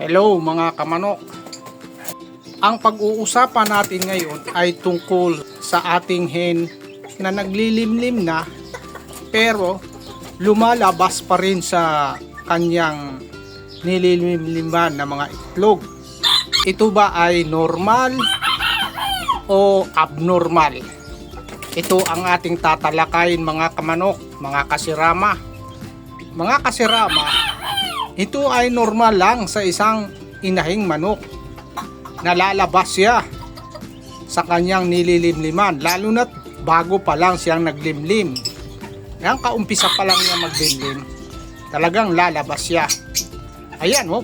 Hello mga kamanok. Ang pag-uusapan natin ngayon ay tungkol sa ating hen na naglilimlim na pero lumalabas pa rin sa kanyang nililimliman na mga itlog. Ito ba ay normal o abnormal? Ito ang ating tatalakayin mga kamanok, mga kasirama. Mga kasirama, ito ay normal lang sa isang inahing manok. Nalalabas siya sa kanyang nililimliman, lalo na't bago pa lang siyang naglimlim. Yan kaumpisa pa lang niya maglimlim, talagang lalabas siya. Ayan, oh.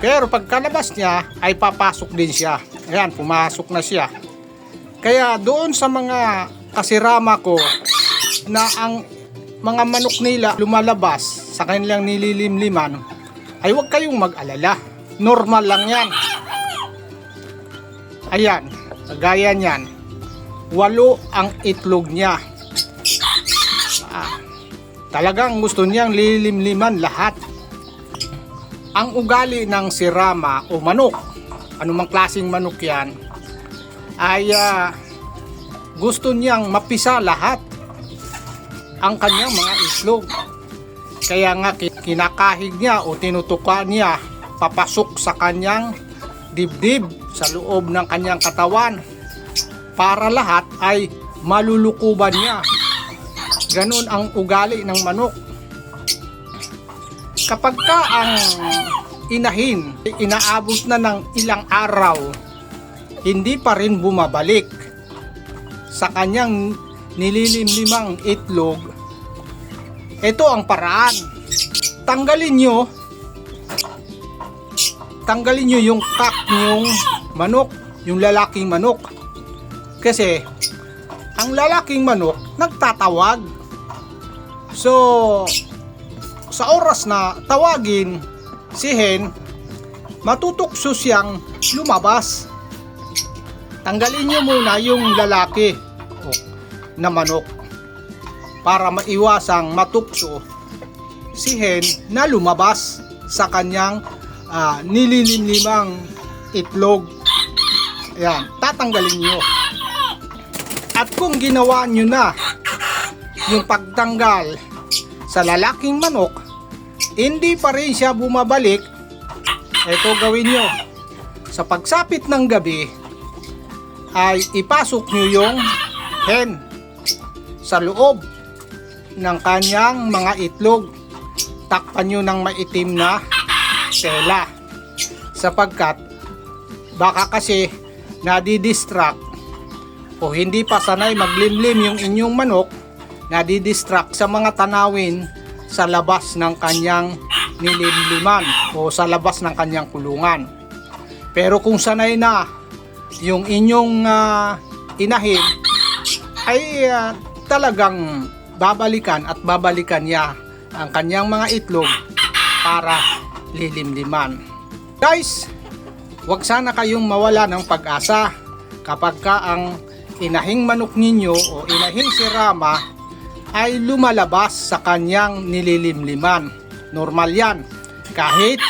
Pero pagkalabas niya, ay papasok din siya. Ayan, pumasok na siya. Kaya doon sa mga kasirama ko na ang mga manok nila lumalabas sa kanilang nililimliman, ay huwag kayong mag-alala. Normal lang yan. Ayan, kagaya niyan. Walo ang itlog niya. Ah, talagang gusto niyang lilimliman lahat. Ang ugali ng sirama o manok, anumang klaseng manok yan, ay ah, gusto niyang mapisa lahat ang kanyang mga itlog. Kaya nga ki- kinakahig niya o tinutuka niya papasok sa kanyang dibdib sa loob ng kanyang katawan para lahat ay malulukuban niya. Ganun ang ugali ng manok. Kapag ka ang inahin inaabot na ng ilang araw, hindi pa rin bumabalik sa kanyang nililimlimang itlog, ito ang paraan. Tanggalin nyo, tanggalin nyo yung kak nyong manok, yung lalaking manok. Kasi, ang lalaking manok, nagtatawag. So, sa oras na tawagin si hen, matutukso siyang lumabas. Tanggalin nyo muna yung lalaki o, na manok para maiwasang matukso si hen na lumabas sa kanyang ah, nililimlimang itlog. Ayan, tatanggalin nyo. At kung ginawa nyo na yung pagtanggal sa lalaking manok, hindi pa rin siya bumabalik, ito gawin nyo. Sa pagsapit ng gabi, ay ipasok nyo yung hen sa loob ng kanyang mga itlog. Takpan nyo ng maitim na tela. Sapagkat baka kasi nadidistract o hindi pa sanay maglimlim yung inyong manok, nadidistract sa mga tanawin sa labas ng kanyang nilimliman o sa labas ng kanyang kulungan. Pero kung sanay na yung inyong ah, inahin ay ah, talagang babalikan at babalikan niya ang kanyang mga itlog para lilimliman. Guys, wag sana kayong mawala ng pag-asa kapag ka ang inahing manok ninyo o inahing sirama ay lumalabas sa kanyang nililimliman. Normal yan. Kahit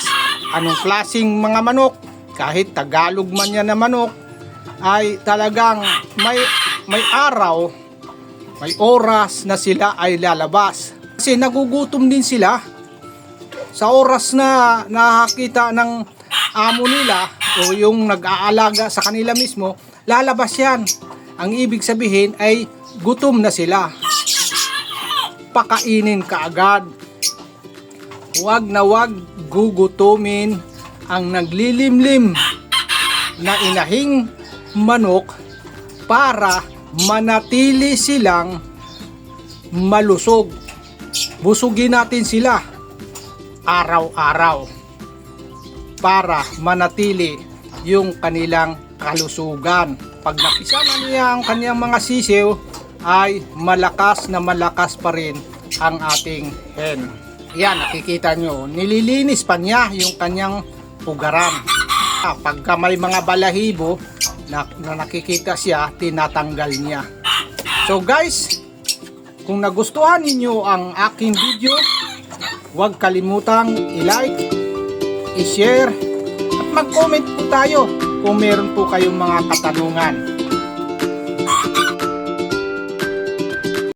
anong klasing mga manok, kahit Tagalog man yan na manok, ay talagang may may araw, may oras na sila ay lalabas. Kasi nagugutom din sila sa oras na nakakita ng amo nila o yung nag-aalaga sa kanila mismo, lalabas yan. Ang ibig sabihin ay gutom na sila. Pakainin ka agad. Huwag na huwag gugutumin ang naglilimlim na inahing manok para manatili silang malusog. Busugin natin sila araw-araw para manatili yung kanilang kalusugan. Pag napisa na niya ang kanyang mga sisiw, ay malakas na malakas pa rin ang ating hen. Yan, nakikita nyo, nililinis pa niya yung kanyang pugaran. Ah, Pagka may mga balahibo na, na nakikita siya, tinatanggal niya. So guys, kung nagustuhan ninyo ang aking video, huwag kalimutang i-like, i-share, at mag-comment po tayo kung meron po kayong mga katanungan.